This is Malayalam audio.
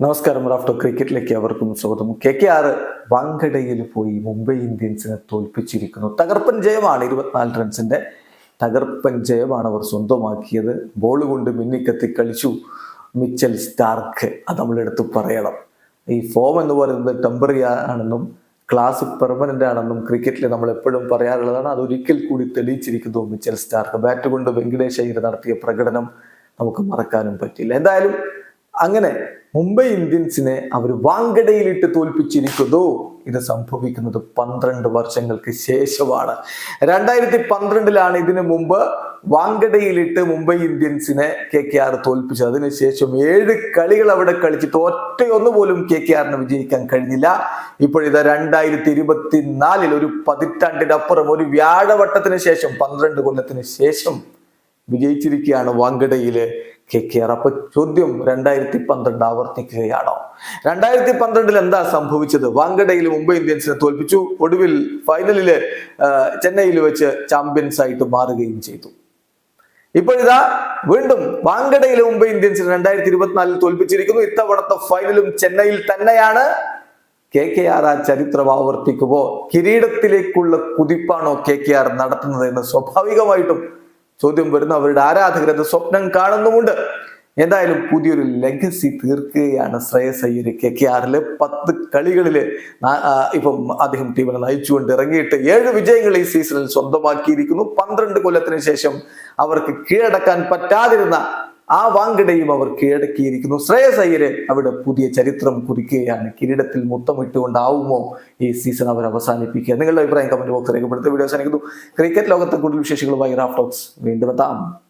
നമസ്കാരം റാഫ്റ്റോ ക്രിക്കറ്റിലേക്ക് അവർക്കും സ്വാഗതം. കെ കെ ആർ വാങ്കഡയിൽ പോയി മുംബൈ ഇന്ത്യൻസിനെ തോൽപ്പിച്ചിരിക്കുന്നു. തകർപ്പൻ ജയമാണ് ഇരുപത്തിനാല് റൺസിന്റെ. തകർപ്പൻ ജയമാണ് അവർ സ്വന്തമാക്കിയത്. ബോൾ കൊണ്ട് മിന്നിക്കത്തി കളിച്ചു മിച്ചൽ സ്റ്റാർക്ക്. അത് നമ്മളെടുത്ത് പറയണം. ഈ ഫോം എന്ന് പറയുന്നത് ടെമ്പറി ആണെന്നും ക്ലാസ് പെർമനന്റ് ആണെന്നും ക്രിക്കറ്റിൽ നമ്മൾ എപ്പോഴും പറയാറുള്ളതാണ്. അതൊരിക്കൽ കൂടി തെളിയിച്ചിരിക്കുന്നു മിച്ചൽ സ്റ്റാർക്ക്. ബാറ്റ് കൊണ്ട് വെങ്കടേഷ് അയ്യർ നടത്തിയ പ്രകടനം നമുക്ക് മറക്കാനും പറ്റില്ല. എന്തായാലും അങ്ങനെ മുംബൈ ഇന്ത്യൻസിനെ അവർ വാങ്കടയിലിട്ട് തോൽപ്പിച്ചിരിക്കുന്നു. ഇത് സംഭവിക്കുന്നത് പന്ത്രണ്ട് വർഷങ്ങൾക്ക് ശേഷമാണ്. രണ്ടായിരത്തി പന്ത്രണ്ടിലാണ് ഇതിനു മുമ്പ് വാങ്കടയിലിട്ട് മുംബൈ ഇന്ത്യൻസിനെ കെ കെ ആർ തോൽപ്പിച്ചത്. അതിനുശേഷം ഏഴ് കളികൾ അവിടെ കളിച്ചിട്ട് ഒറ്റയൊന്നു പോലും കെ കെ ആറിന് വിജയിക്കാൻ കഴിഞ്ഞില്ല. ഇപ്പോഴിത് രണ്ടായിരത്തി ഇരുപത്തിനാലിൽ ഒരു പതിറ്റാണ്ടിനപ്പുറം ഒരു വ്യാഴവട്ടത്തിന് ശേഷം പന്ത്രണ്ട് കൊല്ലത്തിന് ശേഷം വിജയിച്ചിരിക്കുകയാണ് വാങ്കഡയിൽ കെ കെ ആർ. അപ്പൊ ചോദ്യം രണ്ടായിരത്തി പന്ത്രണ്ട് ആവർത്തിക്കുകയാണോ? രണ്ടായിരത്തി പന്ത്രണ്ടിൽ എന്താ സംഭവിച്ചത്? വാങ്കഡയിൽ മുംബൈ ഇന്ത്യൻസിനെ തോൽപ്പിച്ചു. ഒടുവിൽ ഫൈനലിൽ ചെന്നൈയിൽ വെച്ച് ചാമ്പ്യൻസ് ആയിട്ട് മാറുകയും ചെയ്തു. ഇപ്പോഴിതാ വീണ്ടും വാങ്കഡയിൽ മുംബൈ ഇന്ത്യൻസിനെ രണ്ടായിരത്തി ഇരുപത്തിനാലിൽ തോൽപ്പിച്ചിരിക്കുന്നു. ഇത്തവണത്തെ ഫൈനലും ചെന്നൈയിൽ തന്നെയാണ്. കെ കെ ആർ ആ ചരിത്രം ആവർത്തിക്കുമോ കിരീടത്തിലേക്കുള്ള കുതിപ്പാണോ കെ കെ ആർ നടത്തുന്നത് എന്ന് സ്വാഭാവികമായിട്ടും ചോദ്യം വരുന്ന അവരുടെ ആരാധകരത് സ്വപ്നം കാണുന്നുമുണ്ട്. എന്തായാലും പുതിയൊരു ലെഗസി തീർക്കുകയാണ് ശ്രേയസ് അയ്യർ കെ കെ ആറിൽ പത്ത് ആ, ഇപ്പം അദ്ദേഹം ടീമിനെ നയിച്ചുകൊണ്ട് ഇറങ്ങിയിട്ട് ഏഴ് വിജയങ്ങൾ ഈ സീസണിൽ സ്വന്തമാക്കിയിരിക്കുന്നു. പന്ത്രണ്ട് കൊല്ലത്തിന് ശേഷം അവർക്ക് കീഴടക്കാൻ പറ്റാതിരുന്ന ആ വാങ്കിടയും അവർ കീഴടക്കിയിരിക്കുന്നു. ശ്രേയസ് അവിടെ പുതിയ ചരിത്രം കുറിക്കുകയാണ്. കിരീടത്തിൽ മുത്തമിട്ടുകൊണ്ടാവുമോ ഈ സീസൺ അവർ അവസാനിപ്പിക്കുക? നിങ്ങളുടെ അഭിപ്രായം കമന്റ് ബോക്സ് രേഖപ്പെടുത്തി വീഡിയോ അവസാനിക്കുന്നു. ക്രിക്കറ്റ് ലോകത്തെ കൂടുതൽ വിശേഷങ്ങളുമായി റാഫ്റ്റോക്സ് വീണ്ടും എത്താം.